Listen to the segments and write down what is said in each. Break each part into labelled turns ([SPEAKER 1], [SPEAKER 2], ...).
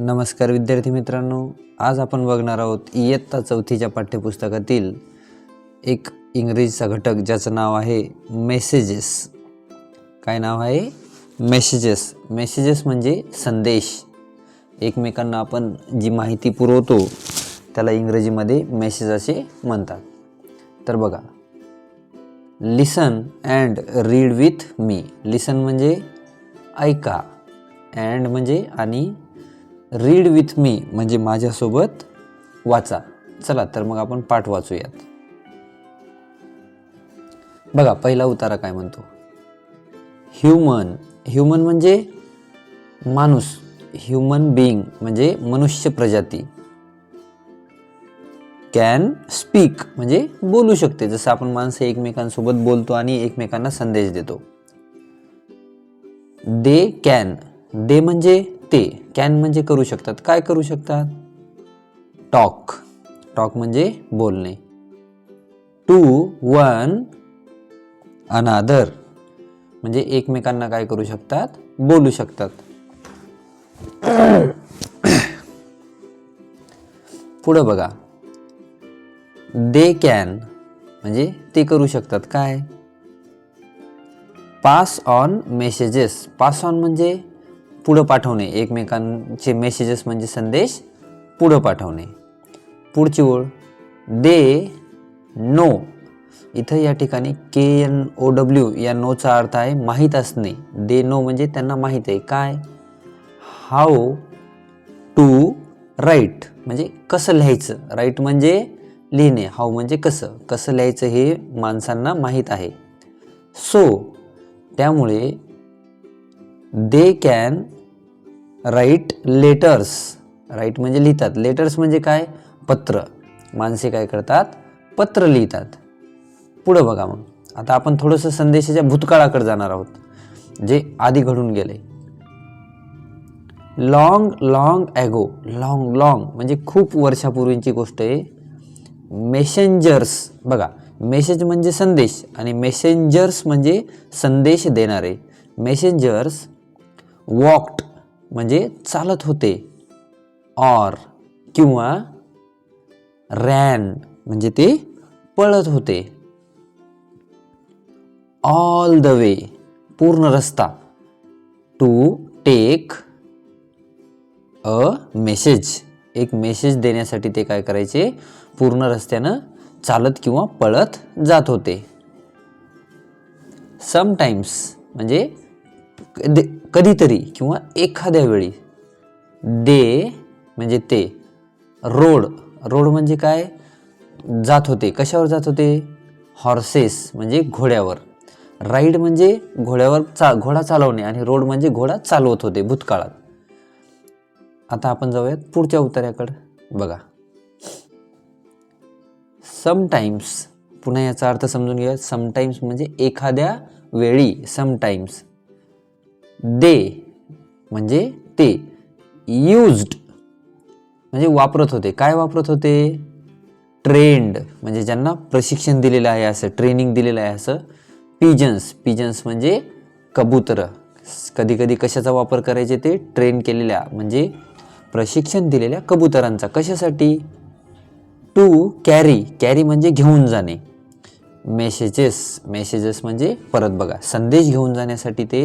[SPEAKER 1] नमस्कार विद्यार्थी मित्रांनो आज आपण बघणार आहोत इयत्ता चौथीच्या पाठ्यपुस्तकातील एक इंग्रजीचा घटक ज्याचं नाव आहे मेसेजेस काय नाव आहे? मेसेजेस मेसेजेस म्हणजे संदेश. एकमेकांना आपण जी माहिती पुरवतो त्याला इंग्रजीमध्ये मेसेज असे म्हणतात. तर बघा listen and read with me listen म्हणजे ऐका अँड म्हणजे आणि रीड विथ मी म्हणजे माझ्यासोबत वाचा. चला तर मग आपण पाठ वाचूयात. बघा पहिला उतारा काय म्हणतो? ह्युमन ह्युमन म्हणजे माणूस. ह्युमन बिईंग म्हणजे मनुष्य प्रजाती. कॅन स्पीक म्हणजे बोलू शकते. जसं आपण माणसं एकमेकांसोबत बोलतो आणि एकमेकांना संदेश देतो. दे कॅन दे म्हणजे ते कॅन म्हणजे करू शकतात. काय करू शकतात? टॉक टॉक म्हणजे बोलणे. टू वन अनादर म्हणजे एकमेकांना काय करू शकतात? बोलू शकतात. पुढं बघा. दे कॅन म्हणजे ते करू शकतात. काय? Pass on messages pass on म्हणजे पुढं पाठवणे एकमेकांचे मेसेजेस म्हणजे संदेश पुढं पाठवणे. पुढची ओळ दे नो. इथं या ठिकाणी के एन ओ डब्ल्यू या नोचा अर्थ आहे माहीत असणे. दे नो म्हणजे त्यांना माहीत आहे. काय? हाऊ टू राईट म्हणजे कसं लिहायचं? राईट म्हणजे लिहिणे. हाऊ म्हणजे कसं? कसं लिहायचं हे माणसांना माहीत आहे. सो त्यामुळे they can write letters. Write म्हणजे लिहितात. लेटर्स म्हणजे काय? पत्र. माणसे काय करतात? पत्र लिहितात. पुढं बघा मग. आता आपण थोडंसं संदेशाच्या भूतकाळाकडे जाणार आहोत जे आधी घडून गेले. Long long ago long long म्हणजे खूप वर्षापूर्वीची गोष्ट आहे. मेसेंजर्स बघा मेसेज म्हणजे संदेश आणि मेसेंजर्स म्हणजे संदेश देणारे. मेसेंजर्स वॉक्ड म्हणजे चालत होते. ऑर किंवा रॅन म्हणजे ते पळत होते. ऑल द वे पूर्ण रस्ता. टू टेक अ मेसेज एक मेसेज देण्यासाठी ते काय करायचे? पूर्ण रस्त्यानं चालत किंवा पळत जात होते. समटाईम्स म्हणजे कधीतरी किंवा एखाद्या वेळी दे म्हणजे ते. रोड. रोड म्हणजे काय? जात होते. कशावर जात होते? हॉर्सेस म्हणजे घोड्यावर. राईड म्हणजे घोड्यावर चा घोडा चालवणे आणि रोड म्हणजे घोडा चालवत होते भूतकाळात. आता आपण जाऊयात पुढच्या उत्तराकडे बघा. समटाईम्स पुन्हा याचा अर्थ समजून घेऊया समटाईम्स म्हणजे एखाद्या वेळी. समटाईम्स दे म्हणजे ते. यूज्ड म्हणजे वापरत होते. काय वापरत होते? ट्रेंड म्हणजे ज्यांना प्रशिक्षण दिलेलं आहे असं ट्रेनिंग दिलेलं आहे असं. पिजन्स पिजन्स म्हणजे कबूतर. कधी कधी कशाचा वापर करायचे ते? ट्रेन केलेल्या म्हणजे प्रशिक्षण दिलेल्या कबुतरांचा. कशासाठी? टू कॅरी कॅरी म्हणजे घेऊन जाणे. मेसेजेस मेसेजेस म्हणजे परत बघा. संदेश घेऊन जाण्यासाठी ते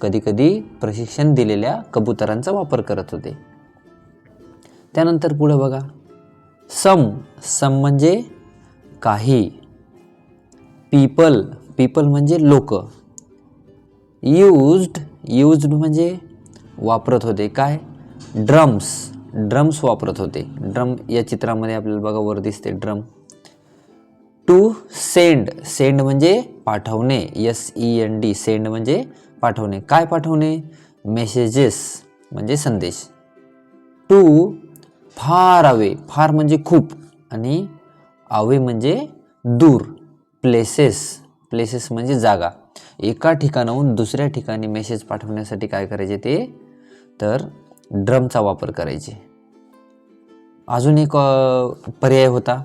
[SPEAKER 1] कधीकधी प्रशिक्षण दिलेल्या कबुतरांचा वापर करत होते. त्यानंतर पुढं बघा. सम सम म्हणजे काही. पीपल पीपल म्हणजे लोक. यूज्ड यूज्ड म्हणजे वापरत होते. काय? ड्रम्स ड्रम्स वापरत होते. ड्रम या चित्रामध्ये आपल्याला बघा वर दिसते ड्रम. टू सेंड सेंड म्हणजे पाठवणे. S E N D send म्हणजे पाठवणे. काय पाठवणे? मेसेजेस म्हणजे संदेश. To far away. फार म्हणजे खूप. आणि अवे म्हणजे दूर. प्लेसेस प्लेसेस म्हणजे जागा. एका ठिकाणाहून दुसऱ्या ठिकाणी मेसेज पाठवण्यासाठी काय करायचे ते? तर ड्रमचा वापर करायचे. अजून एक पर्याय होता.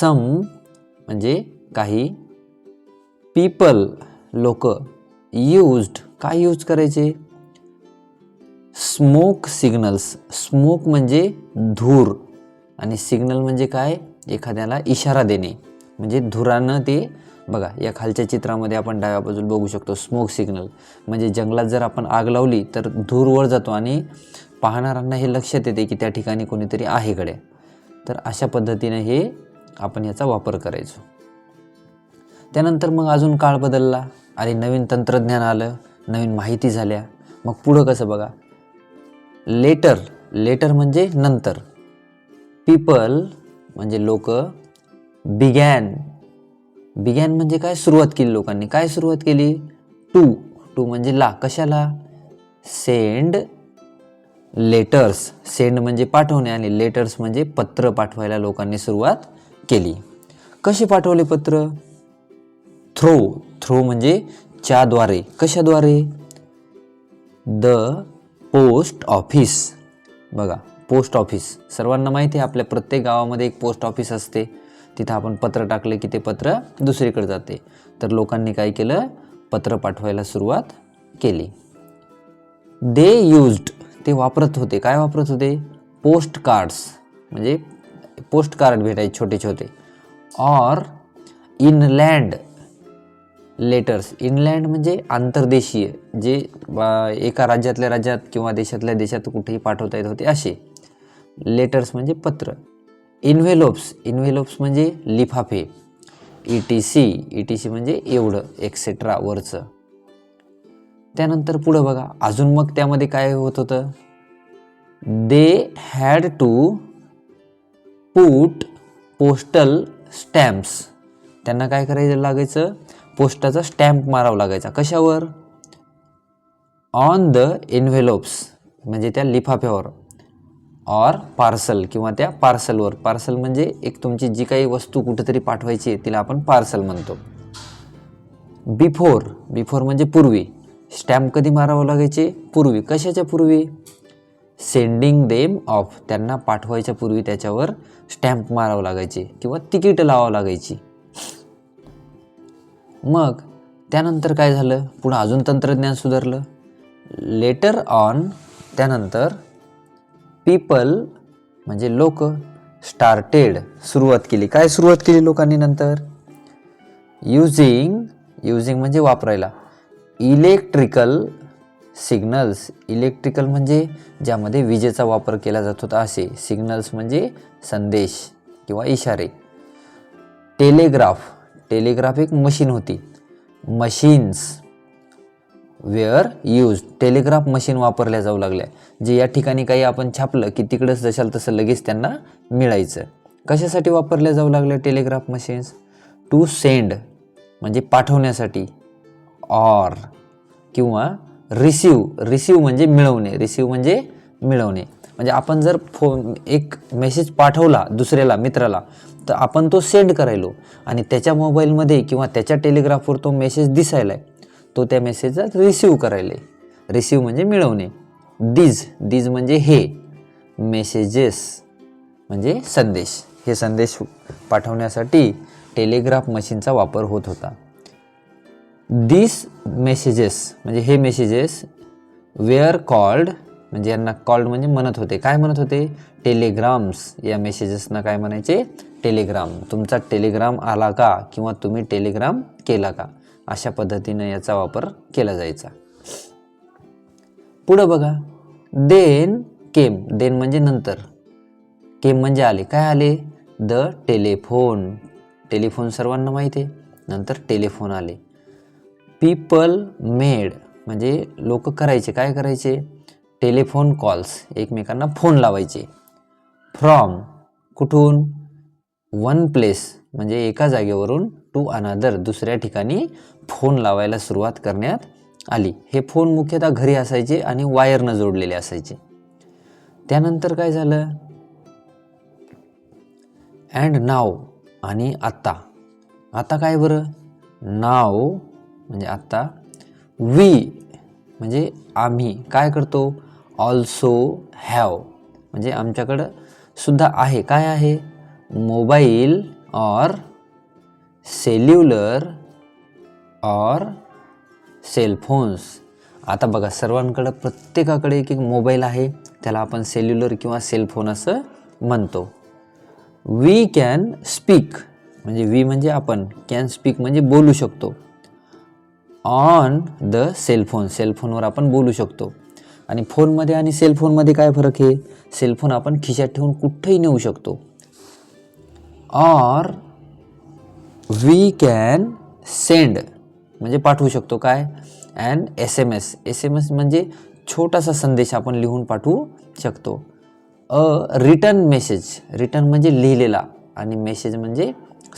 [SPEAKER 1] सम म्हणजे काही. पीपल लोक. यूज्ड काय यूज करायचे? स्मोक सिग्नल्स स्मोक म्हणजे धूर. आणि सिग्नल म्हणजे काय? एखाद्याला इशारा देणे. म्हणजे धुरानं ते बघा या खालच्या चित्रामध्ये आपण डाव्या बाजूला बघू शकतो स्मोक सिग्नल म्हणजे जंगलात जर आपण आग लावली तर धूर वर जातो आणि पाहणाऱ्यांना हे लक्षात येते की त्या ठिकाणी कोणीतरी आहे कडे तर अशा पद्धतीने हे आपण याचा वापर करायचो. त्यानंतर मग अजून काळ बदलला. आणि नवीन तंत्रज्ञान आलं नवीन माहिती झाल्या. मग पुढं कसं बघा? लेटर लेटर म्हणजे नंतर. पीपल म्हणजे लोक बिगॅन बिगॅन म्हणजे काय सुरुवात केली लोकांनी? काय सुरुवात केली? टू टू म्हणजे ला. कशाला? सेंड लेटर्स सेंड म्हणजे पाठवणे आणि लेटर्स म्हणजे पत्र पाठवायला लोकांनी सुरुवात केली. कशी पाठवले पत्र? थ्रो थ्रो म्हणजे च्याद्वारे. कशाद्वारे? द पोस्ट ऑफिस बघा पोस्ट ऑफिस सर्वांना माहिती आहे आपल्या प्रत्येक गावामध्ये एक पोस्ट ऑफिस असते. तिथं आपण पत्र टाकले की ते पत्र दुसरीकडे जाते. तर लोकांनी काय केलं? पत्र पाठवायला सुरुवात केली. दे यूज्ड ते वापरत होते. काय वापरत होते? पोस्ट कार्ड्स म्हणजे पोस्ट कार्ड भेटायचे छोटे छोटे ऑर इनलँड लेटर्स इनलँड म्हणजे आंतरदेशीय जे बा- एका राज्यातल्या राज्यात किंवा देशातल्या देशात कुठेही पाठवता येत होते असे. लेटर्स म्हणजे पत्र. इन्व्हेलोप्स इन्व्हेलोप्स म्हणजे लिफाफे. E T C E T C म्हणजे एवढं एक्सेट्रा वरचं. त्यानंतर पुढं बघा. अजून मग त्यामध्ये काय होत होतं? They had to put postal stamps त्यांना काय करायचं लागायचं? पोस्टाचा स्टॅम्प मारावा लागायचा. कशावर? ऑन द इन्व्हेलोप्स म्हणजे त्या लिफाफ्यावर. ऑर पार्सल किंवा त्या पार्सलवर पार्सल म्हणजे एक तुमची जी काही वस्तू कुठेतरी पाठवायची आहे तिला आपण पार्सल म्हणतो. बिफोर बिफोर म्हणजे पूर्वी. स्टॅम्प कधी मारावं लागायचे? पूर्वी. कशाच्या पूर्वी? सेंडिंग देम ऑफ त्यांना पाठवायच्या पूर्वी त्याच्यावर स्टॅम्प मारावं लागायचे किंवा तिकीट लावावं लागायची. मग त्यानंतर काय झालं? पुन्हा अजून तंत्रज्ञान सुधारलं. लेटर ऑन त्यानंतर पीपल म्हणजे लोक स्टार्टेड सुरुवात केली. काय सुरुवात केली लोकांनी नंतर? युझिंग युझिंग म्हणजे वापरायला. इलेक्ट्रिकल सिग्नल्स इलेक्ट्रिकल म्हणजे ज्यामध्ये विजेचा वापर केला जात होता असे. सिग्नल्स म्हणजे संदेश किंवा इशारे. टेलिग्राफ टेलिग्राफ एक मशीन होती. Machines were used telegraph machine वापरल्या जाऊ लागल्या जे या ठिकाणी काही आपण छापलं की तिकडंच जशाल तसं लगेच त्यांना मिळायचं. कशासाठी वापरल्या जाऊ लागल्या टेलिग्राफ मशीन्स? टू सेंड म्हणजे पाठवण्यासाठी. ऑर किंवा रिसीव रिसीव म्हणजे मिळवणे रिसीव म्हणजे मिळवणे. म्हणजे आपण जर फोन एक मेसेज पाठवला दुसऱ्याला मित्राला तर आपण तो सेंड करायलो. आणि त्याच्या मोबाईलमध्ये किंवा त्याच्या टेलिग्राफवर तो मेसेज दिसायला आहे तो त्या मेसेजचा रिसीव करायला. आहे रिसिव्ह म्हणजे मिळवणे. दिज दिज म्हणजे हे. मेसेजेस म्हणजे संदेश. हे संदेश पाठवण्यासाठी टेलिग्राफ मशीनचा वापर होत होता. दिस मेसेजेस म्हणजे हे मेसेजेस वेअर कॉल्ड म्हणजे यांना कॉल्ड म्हणजे म्हणत होते. काय म्हणत होते? टेलिग्राम्स या मेसेजेसना काय म्हणायचे? टेलिग्राम तुमचा टेलिग्राम आला का? किंवा तुम्ही टेलिग्राम केला का? अशा पद्धतीनं याचा वापर केला जायचा. पुढं बघा. देन केम देन म्हणजे नंतर. केम म्हणजे आले. काय आले? द टेलिफोन टेलिफोन सर्वांना माहिती आहे. नंतर टेलिफोन आले. पीपल मेड म्हणजे लोक करायचे. काय करायचे? टेलिफोन कॉल्स एकमेकांना फोन लावायचे. फ्रॉम कुठून? वन प्लेस म्हणजे एका जागेवरून टू अनादर दुसऱ्या ठिकाणी फोन लावायला सुरुवात करण्यात आली. हे फोन मुख्यतः घरी असायचे आणि वायरनं जोडलेले असायचे. त्यानंतर काय झालं? अँड नाव आणि आत्ता. आता काय बरं? नाव म्हणजे आत्ता. वी म्हणजे आम्ही. काय करतो? ऑल्सो हॅव म्हणजे आमच्याकडं सुद्धा आहे. काय आहे? Mobile or cellular or cellphones आता बघा सर्वांकडं प्रत्येकाकडे एक एक मोबाईल आहे. त्याला आपण सेल्युलर किंवा सेलफोन असं म्हणतो. वी कॅन स्पीक म्हणजे वी म्हणजे आपण. कॅन स्पीक म्हणजे बोलू शकतो. ऑन द सेलफोन सेलफोनवर आपण बोलू शकतो. आणि फोनमध्ये आणि सेलफोनमध्ये काय फरक आहे? सेलफोन आपण खिशात ठेवून कुठंही नेऊ शकतो. ऑर वी कॅन सेंड म्हणजे पाठवू शकतो काय? And S M S S M S म्हणजे छोटासा संदेश आपण लिहून पाठवू शकतो. अ रिटर्न मेसेज रिटर्न म्हणजे लिहिलेला आणि मेसेज म्हणजे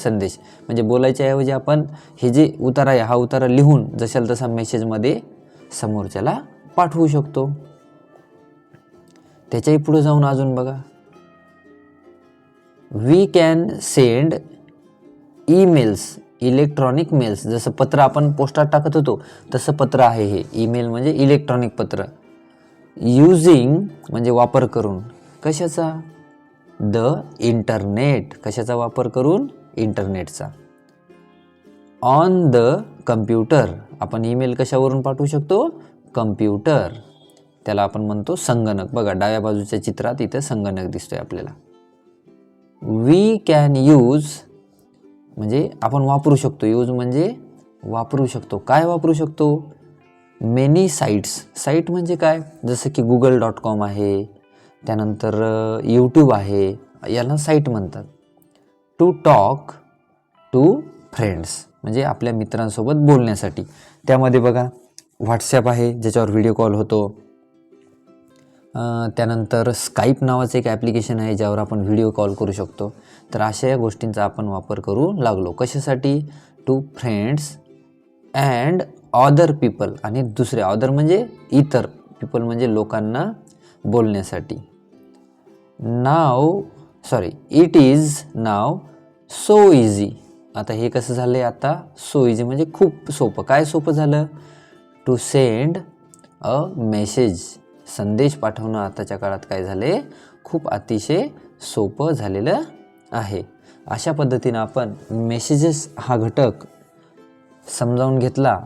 [SPEAKER 1] संदेश. म्हणजे बोलायच्या ऐवजी आपण हे जे उतारा आहे हा उतारा लिहून जशाल तसा मेसेजमध्ये समोरच्याला पाठवू शकतो. त्याच्याही पुढे जाऊन अजून बघा. We can send emails electronic mails जसं पत्र आपण पोस्टात टाकत होतो तसं पत्र आहे हे. ईमेल म्हणजे इलेक्ट्रॉनिक पत्र. युजिंग म्हणजे वापर करून. कशाचा? द इंटरनेट कशाचा वापर करून? इंटरनेटचा ऑन द कम्प्युटर आपण ईमेल कशावरून पाठवू शकतो? कम्प्युटर त्याला आपण म्हणतो संगणक. बघा डाव्या बाजूच्या चित्रात इथं संगणक दिसतोय आपल्याला. वी कॅन यूज म्हणजे आपण वापरू शकतो. यूज म्हणजे वापरू शकतो. काय वापरू शकतो? मेनी साईट्स साईट म्हणजे काय? जसं की गुगल डॉट कॉम आहे त्यानंतर यूट्यूब आहे याला साईट म्हणतात. टू टॉक टू फ्रेंड्स म्हणजे आपल्या मित्रांसोबत बोलण्यासाठी. त्यामध्ये बघा व्हॉट्सॲप आहे ज्याच्यावर व्हिडिओ कॉल होतो. त्यानंतर स्काईप नावाचं एक ॲप्लिकेशन आहे ज्यावर आपण व्हिडिओ कॉल करू शकतो. तर अशा या गोष्टींचा आपण वापर करू लागलो. कशासाठी? To friends and other people आणि दुसरे ऑदर म्हणजे इतर. पीपल म्हणजे लोकांना बोलण्यासाठी. Now sorry it is now so easy आता हे कसं झालं आहे आता सो इझी म्हणजे खूप सोपं. काय सोपं झालं? टू सेंड अ मेसेज संदेश पाठवणं आताच्या काळात काय झाले? खूप अतिशय सोपं झालेलं आहे. अशा पद्धतीनं आपण मेसेजेस हा घटक समजावून घेतला.